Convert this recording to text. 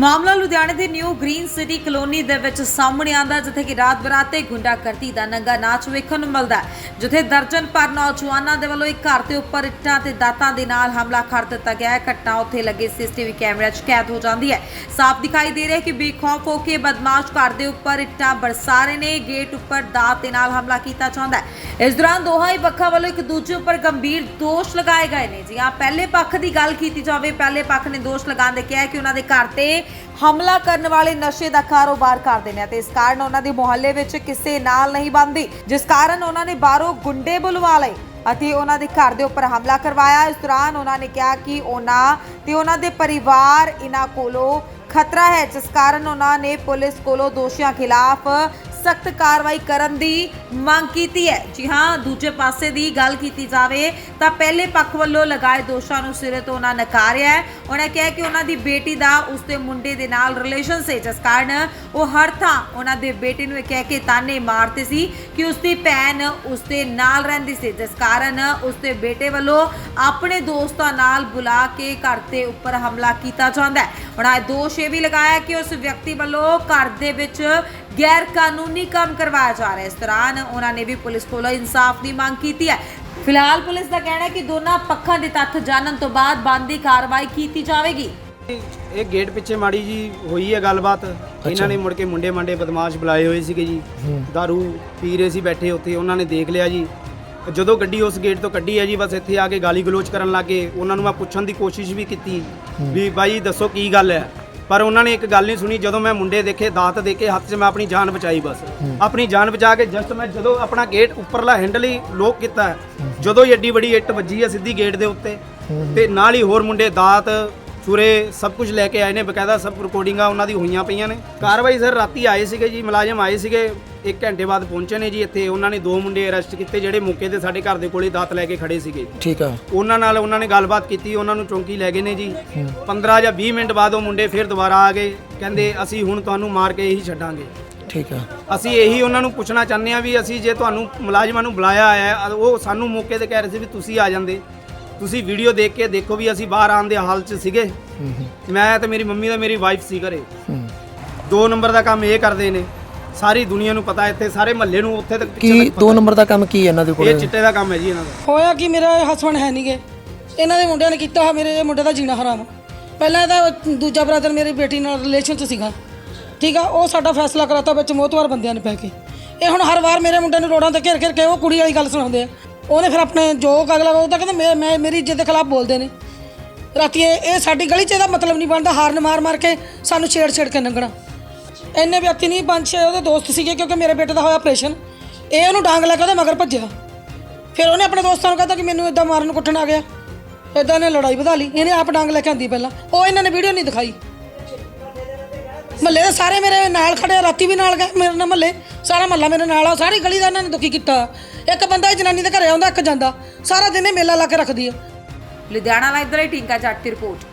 ਮਾਮਲਾ ਲੁਧਿਆਣੇ ਦੇ ਨਿਊ ਗ੍ਰੀਨ ਸਿਟੀ ਕਲੋਨੀ ਦੇ ਵਿੱਚ ਸਾਹਮਣੇ ਆਂਦਾ ਜਿੱਥੇ ਕਿ ਰਾਤ ਬਰਾਤੇ ਗੁੰਡਾਗਰਦੀ ਦਾ ਨੰਗਾ ਨਾਚ ਵੇਖਣ ਨੂੰ ਮਿਲਦਾ ਜਿੱਥੇ ਦਰਜਨ ਭਰ ਨੌਜਵਾਨਾਂ ਦੇ ਵੱਲੋਂ ਇੱਕ ਘਰ ਦੇ ਉੱਪਰ ਇੱਟਾਂ ਤੇ ਦਾਤਾਂ ਦੇ ਨਾਲ ਹਮਲਾ ਕਰ ਦਿੱਤਾ ਗਿਆ ਹੈ। ਘਟਨਾ ਉੱਥੇ ਲੱਗੇ ਸੀਸੀਟੀਵੀ ਕੈਮਰੇ 'ਚ ਕੈਦ ਹੋ ਜਾਂਦੀ ਹੈ। ਸਾਫ਼ ਦਿਖਾਈ ਦੇ ਰਿਹਾ ਹੈ ਕਿ ਬੇਖੌਫ ਹੋ ਕੇ ਬਦਮਾਸ਼ ਘਰ ਦੇ ਉੱਪਰ ਇੱਟਾਂ ਬਰਸਾ ਰਹੇ ਨੇ। ਗੇਟ ਉੱਪਰ ਦਾਤ ਦੇ ਨਾਲ ਹਮਲਾ ਕੀਤਾ ਜਾਂਦਾ ਹੈ। ਇਸ ਦੌਰਾਨ ਦੋਹਾਂ ਹੀ ਪੱਖਾਂ ਵੱਲੋਂ ਇੱਕ ਦੂਜੇ ਉੱਪਰ ਗੰਭੀਰ ਦੋਸ਼ ਲਗਾਏ ਗਏ ਨੇ। ਜੀ ਹਾਂ, ਪਹਿਲੇ ਪੱਖ ਦੀ ਗੱਲ ਕੀਤੀ ਜਾਵੇ, ਪਹਿਲੇ ਪੱਖ ਨੇ ਦੋਸ਼ ਲਗਾਉਂਦੇ ਕਿਹਾ ਕਿ ਉਹਨਾਂ ਦੇ ਘਰ ਤੇ ਹਮਲਾ ਕਰਨ ਵਾਲੇ ਨਸ਼ੇ ਦਾ ਕਾਰੋਬਾਰ ਕਰਦੇ ਨੇ ਤੇ ਇਸ ਕਾਰਨ ਉਹਨਾਂ ਦੇ ਮੁਹੱਲੇ ਵਿੱਚ ਕਿਸੇ ਨਾਲ ਨਹੀਂ ਬੰਦੀ ਜਿਸ ਕਾਰਨ ਉਹਨਾਂ ਨੇ ਬਾਹਰੋਂ ਗੁੰਡੇ ਬੁਲਵਾ ਲਏ ਅਤੇ ਉਹਨਾਂ ਦੇ ਘਰ ਦੇ ਉੱਪਰ ਹਮਲਾ ਕਰਵਾਇਆ। ਇਸ ਦੌਰਾਨ ਉਹਨਾਂ ਨੇ ਕਿਹਾ ਕਿ ਉਹਨਾਂ ਤੇ ਉਹਨਾਂ ਦੇ ਪਰਿਵਾਰ ਇਹਨਾਂ ਕੋਲੋਂ ਖਤਰਾ ਹੈ, ਜਿਸ ਕਾਰਨ ਉਹਨਾਂ ਨੇ ਪੁਲਿਸ ਕੋਲੋਂ ਦੋਸ਼ੀਆਂ ਖਿਲਾਫ ਸਖਤ ਕਾਰਵਾਈ ਕਰਨ ਦੀ ਮੰਗ ਕੀਤੀ ਹੈ। ਜੀ ਹਾਂ, ਦੂਜੇ ਪਾਸੇ ਦੀ ਗੱਲ ਕੀਤੀ ਜਾਵੇ ਤਾਂ ਪਹਿਲੇ ਪੱਖ ਵੱਲੋਂ ਲਗਾਏ ਦੋਸ਼ਾਂ ਨੂੰ ਸਿਰੇ ਤੋਂ ਉਹਨਾਂ ਨਕਾਰਿਆ ਹੈ। ਉਹਨਾਂ ਕਿਹਾ ਕਿ ਉਹਨਾਂ ਦੀ ਬੇਟੀ ਦਾ ਉਸਦੇ ਮੁੰਡੇ ਦੇ ਨਾਲ ਰਿਲੇਸ਼ਨ ਸੀ, ਜਿਸ ਕਾਰਨ ਉਹ ਹਰ ਥਾਂ ਉਹਨਾਂ ਦੇ ਬੇਟੇ ਨੂੰ ਇਹ ਕਹਿ ਕੇ ਤਾਨੇ ਮਾਰਦੇ ਸੀ ਕਿ ਉਸਦੀ ਭੈਣ ਉਸਦੇ ਨਾਲ ਰਹਿੰਦੀ ਸੀ, ਜਿਸ ਕਾਰਨ ਉਸਦੇ ਬੇਟੇ ਵੱਲੋਂ ਆਪਣੇ ਦੋਸਤਾਂ ਨਾਲ ਬੁਲਾ ਕੇ ਘਰ ਦੇ ਉੱਪਰ ਹਮਲਾ ਕੀਤਾ ਜਾਂਦਾ ਹੈ। ਉਹਨਾਂ ਦੋਸ਼ ਇਹ ਵੀ ਲਗਾਇਆ ਕਿ ਉਸ ਵਿਅਕਤੀ ਵੱਲੋਂ ਘਰ ਦੇ ਵਿੱਚ ਗੈਰ ਕਾਨੂੰਨੀ ਕੰਮ ਕਰਵਾਇਆ ਜਾ ਰਿਹਾ ਹੈ। ਇਸ ਦੌਰਾਨ ਉਹਨਾਂ ਨੇ ਵੀ ਪੁਲਿਸ ਕੋਲੋਂ ਇਨਸਾਫ ਦੀ ਮੰਗ ਕੀਤੀ ਹੈ। ਫਿਲਹਾਲ ਪੁਲਿਸ ਦਾ ਕਹਿਣਾ ਹੈ ਕਿ ਦੋਨਾਂ ਪੱਖਾਂ ਦੇ ਤੱਥ ਜਾਣਨ ਤੋਂ ਬਾਅਦ ਬਣਦੀ ਕਾਰਵਾਈ ਕੀਤੀ ਜਾਵੇਗੀ। ਇਹ ਗੇਟ ਪਿੱਛੇ ਮਾੜੀ ਜੀ ਹੋਈ ਹੈ ਗੱਲਬਾਤ। ਇਹਨਾਂ ਨੇ ਮੁੜ ਕੇ ਮੁੰਡੇ ਮੰਡੇ ਬਦਮਾਸ਼ ਬੁਲਾਏ ਹੋਏ ਸੀਗੇ ਜੀ। दारू ਪੀ ਰਹੇ ਸੀ ਬੈਠੇ ਉੱਥੇ ਉਹਨਾਂ ਨੇ ਦੇਖ ਲਿਆ ਜੀ। ਜਦੋਂ ਗੱਡੀ ਉਸ ਗੇਟ ਤੋਂ ਕੱਢੀ ਹੈ ਜੀ ਬਸ ਇੱਥੇ ਆ ਕੇ ਗਾਲੀ ਗਲੋਚ ਕਰਨ ਲੱਗੇ ਉਹਨਾਂ ਨੂੰ ਮੈਂ ਪੁੱਛਣ ਦੀ ਕੋਸ਼ਿਸ਼ ਵੀ ਕੀਤੀ। ਵੀ ਬਾਈ ਦੱਸੋ ਕੀ ਗੱਲ ਹੈ? ਪਰ ਉਹਨਾਂ ਨੇ ਇੱਕ ਗੱਲ ਨਹੀਂ ਸੁਣੀ ਜਦੋਂ ਮੈਂ ਮੁੰਡੇ ਦੇਖੇ ਦਾਤ ਦੇ ਕੇ ਹੱਥ 'ਚ ਮੈਂ ਆਪਣੀ ਜਾਨ ਬਚਾਈ ਬਸ। ਆਪਣੀ ਜਾਨ ਬਚਾ ਕੇ ਜਸਟ ਮੈਂ ਜਦੋਂ ਆਪਣਾ ਗੇਟ ਉੱਪਰਲਾ ਹੈਂਡਲ ਹੀ ਲੋਕ ਕੀਤਾ ਜਦੋਂ ਹੀ ਏਡੀ ਬੜੀ ਇੱਟ ਵੱਜੀ ਹੈ ਸਿੱਧੀ ਗੇਟ ਦੇ ਉੱਤੇ ਤੇ ਨਾਲ ਹੀ ਹੋਰ ਮੁੰਡੇ ਦਾਤ ਛੁਰੇ ਸਭ ਕੁਝ ਲੈ ਕੇ ਆਏ ਨੇ ਬਕਾਇਦਾ ਸਭ ਰਿਕਾਰਡਿੰਗਾਂ ਉਹਨਾਂ ਦੀ ਹੋਈਆਂ ਪਈਆਂ ਨੇ। ਕਾਰਵਾਈ ਸਰ ਰਾਤੀ ਆਏ ਸੀਗੇ ਜੀ ਮੁਲਾਜ਼ਮ ਆਏ ਸੀਗੇ ਇੱਕ ਘੰਟੇ ਬਾਅਦ ਪਹੁੰਚੇ ਨੇ ਜੀ ਇੱਥੇ ਉਹਨਾਂ ਨੇ ਦੋ ਮੁੰਡੇ ਅਰੈਸਟ ਕੀਤੇ ਜਿਹੜੇ ਮੌਕੇ ਤੇ ਸਾਡੇ ਘਰ ਦੇ ਕੋਲੇ ਦਾਤ ਲੈ ਕੇ ਖੜੇ ਸੀਗੇ। ਠੀਕ ਆ। ਉਹਨਾਂ ਨਾਲ ਉਹਨਾਂ ਨੇ ਗੱਲਬਾਤ ਕੀਤੀ ਉਹਨਾਂ ਨੂੰ ਚੌਂਕੀ ਲੈ ਗਏ ਨੇ ਜੀ। 15 ਜਾਂ 20 ਮਿੰਟ ਬਾਅਦ ਉਹ ਮੁੰਡੇ ਫਿਰ ਦੁਬਾਰਾ ਆ ਗਏ ਕਹਿੰਦੇ ਅਸੀਂ ਹੁਣ ਤੁਹਾਨੂੰ ਮਾਰ ਕੇ ਹੀ ਛੱਡਾਂਗੇ। ਠੀਕ ਆ। ਅਸੀਂ ਇਹੀ ਉਹਨਾਂ ਨੂੰ ਪੁੱਛਣਾ ਚਾਹੁੰਦੇ ਆ ਵੀ ਅਸੀਂ ਜੇ ਤੁਹਾਨੂੰ ਮੁਲਾਜ਼ਮਾਂ ਨੂੰ ਬੁਲਾਇਆ ਹੈ ਉਹ ਸਾਨੂੰ ਮੌਕੇ ਤੇ ਕਹਿ ਰਹੇ ਸੀ ਵੀ ਤੁਸੀਂ ਆ ਜਾਂਦੇ। ਤੁਸੀਂ ਵੀਡੀਓ ਦੇਖ ਕੇ ਦੇਖੋ ਵੀ ਅਸੀਂ ਬਾਹਰ ਆਉਣ ਦੇ ਹਾਲ 'ਚ ਸੀਗੇ। ਮੈਂ ਤੇ ਮੇਰੀ ਮੰਮੀ ਤੇ ਮੇਰੀ ਵਾਈਫ ਸੀ ਘਰੇ। ਦੋ ਨੰਬਰ ਦਾ ਕੰਮ ਇਹ ਕਰਦੇ ਨੇ। ਸਾਰੀ ਦੁਨੀਆ ਨੂੰ ਪਤਾ ਇੱਥੇ ਸਾਰੇ ਮਹੱਲੇ ਨੂੰ ਉੱਥੇ ਤੱਕ ਕੀ ਦੋ ਨੰਬਰ ਦਾ ਕੰਮ ਕੀ ਹੈ ਇਹਨਾਂ ਦੇ। ਕੋਲ? ਇਹ ਚਿੱਟੇ ਦਾ ਕੰਮ ਹੈ ਜੀ ਇਹਨਾਂ ਦਾ। ਹੋਇਆ ਕਿ ਮੇਰਾ ਹਸਬੰਡ ਹੈ ਨਹੀਂਗੇ ਇਹਨਾਂ ਦੇ ਮੁੰਡਿਆਂ ਨੇ ਕੀਤਾ ਹੋਇਆ ਮੇਰੇ ਮੁੰਡੇ ਦਾ ਜੀਣਾ ਹਰਾਮ। ਪਹਿਲਾਂ ਇਹਦਾ ਦੂਜਾ ਬ੍ਰਦਰ ਮੇਰੀ ਬੇਟੀ ਨਾਲ ਰਿਲੇਸ਼ਨ 'ਚ ਸੀਗਾ। ਠੀਕ ਆ ਉਹ ਸਾਡਾ ਫੈਸਲਾ ਕਰਾਤਾ ਵਿੱਚ ਮੋਤਵਾਰ ਬੰਦਿਆਂ ਨੇ ਪੈ ਕੇ। ਇਹ ਹੁਣ ਹਰ ਵਾਰ ਮੇਰੇ ਮੁੰਡੇ ਨੂੰ ਰੋਡਾਂ ਤੇ ਘੇਰ ਘੇਰ ਕੇ ਉਹ ਕੁੜੀ ਵਾਲੀ ਗੱਲ ਸੁਣਾਉਂਦੇ ਆ। ਉਹਨੇ ਫਿਰ ਆਪਣੇ ਜੋ ਅਗਲਾ ਉਹ ਤਾਂ ਕਹਿੰਦਾ, ਮੈਂ ਮੈਂ ਮੇਰੀ ਇੱਜ਼ਤ ਦੇ ਖਿਲਾਫ ਬੋਲਦੇ ਨੇ। ਰਾਤੀ ਇਹ ਇਹ ਸਾਡੀ ਗਲੀ 'ਚ ਇਹਦਾ ਮਤਲਬ ਨਹੀਂ ਬਣਦਾ, ਹਾਰਨ ਮਾਰ ਮਾਰ ਕੇ ਸਾਨੂੰ ਛੇੜ ਛੇੜ ਕੇ ਲੰਘਣਾ। ਇੰਨੇ ਵਿਅਕਤੀ ਨਹੀਂ, ਪੰਜ ਛੇ ਉਹਦੇ ਦੋਸਤ ਸੀਗੇ, ਕਿਉਂਕਿ ਮੇਰੇ ਬੇਟੇ ਦਾ ਹੋਇਆ ਆਪਰੇਸ਼ਨ ਇਹ ਉਹਨੂੰ ਡਾਂਗ ਲੈ ਕੇ ਉਹਦੇ ਮਗਰ ਭੱਜਿਆ। ਫਿਰ ਉਹਨੇ ਆਪਣੇ ਦੋਸਤਾਂ ਨੂੰ ਕਹਿੰਦਾ ਕਿ ਮੈਨੂੰ ਇਦਾਂ ਮਾਰਨ ਕੁੱਟਣ ਆ ਗਿਆ। ਇਦਾਂ ਇਹਨੇ ਲੜਾਈ ਵਧਾ ਲਈ। ਇਹਨੇ ਆਪ ਡਾਂਗ ਲੈ ਕੇ ਆਂਦੀ ਪਹਿਲਾਂ। ਉਹ ਇਹਨਾਂ ਨੇ ਵੀਡੀਓ ਨਹੀਂ ਦਿਖਾਈ। ਮਹੱਲੇ ਦੇ ਸਾਰੇ ਮੇਰੇ ਨਾਲ ਖੜੇ ਰਾਤੀ ਵੀ ਨਾਲ ਗਏ ਮੇਰੇ ਨਾਲ ਮਹੱਲੇ। ਸਾਰਾ ਮਹੱਲਾ ਮੇਰੇ ਨਾਲ ਆ, ਸਾਰੀ ਗਲੀ ਦਾ ਇਹਨਾਂ ਨੇ ਦੁਖੀ ਕੀਤਾ। ਇੱਕ ਬੰਦਾ ਇਹ ਜਨਾਨੀ ਦੇ ਘਰੇ ਆਉਂਦਾ, ਇੱਕ ਜਾਂਦਾ। ਸਾਰਾ ਦਿਨ ਇਹ ਮੇਲਾ ਲਾ ਕੇ ਰੱਖਦੀ ਆ। ਲੁਧਿਆਣਾ ਲਾਈਵ ਦੇ ਲਈ ਟਿੰਕਾ ਜੱਟ ਦੀ ਰਿਪੋਰਟ।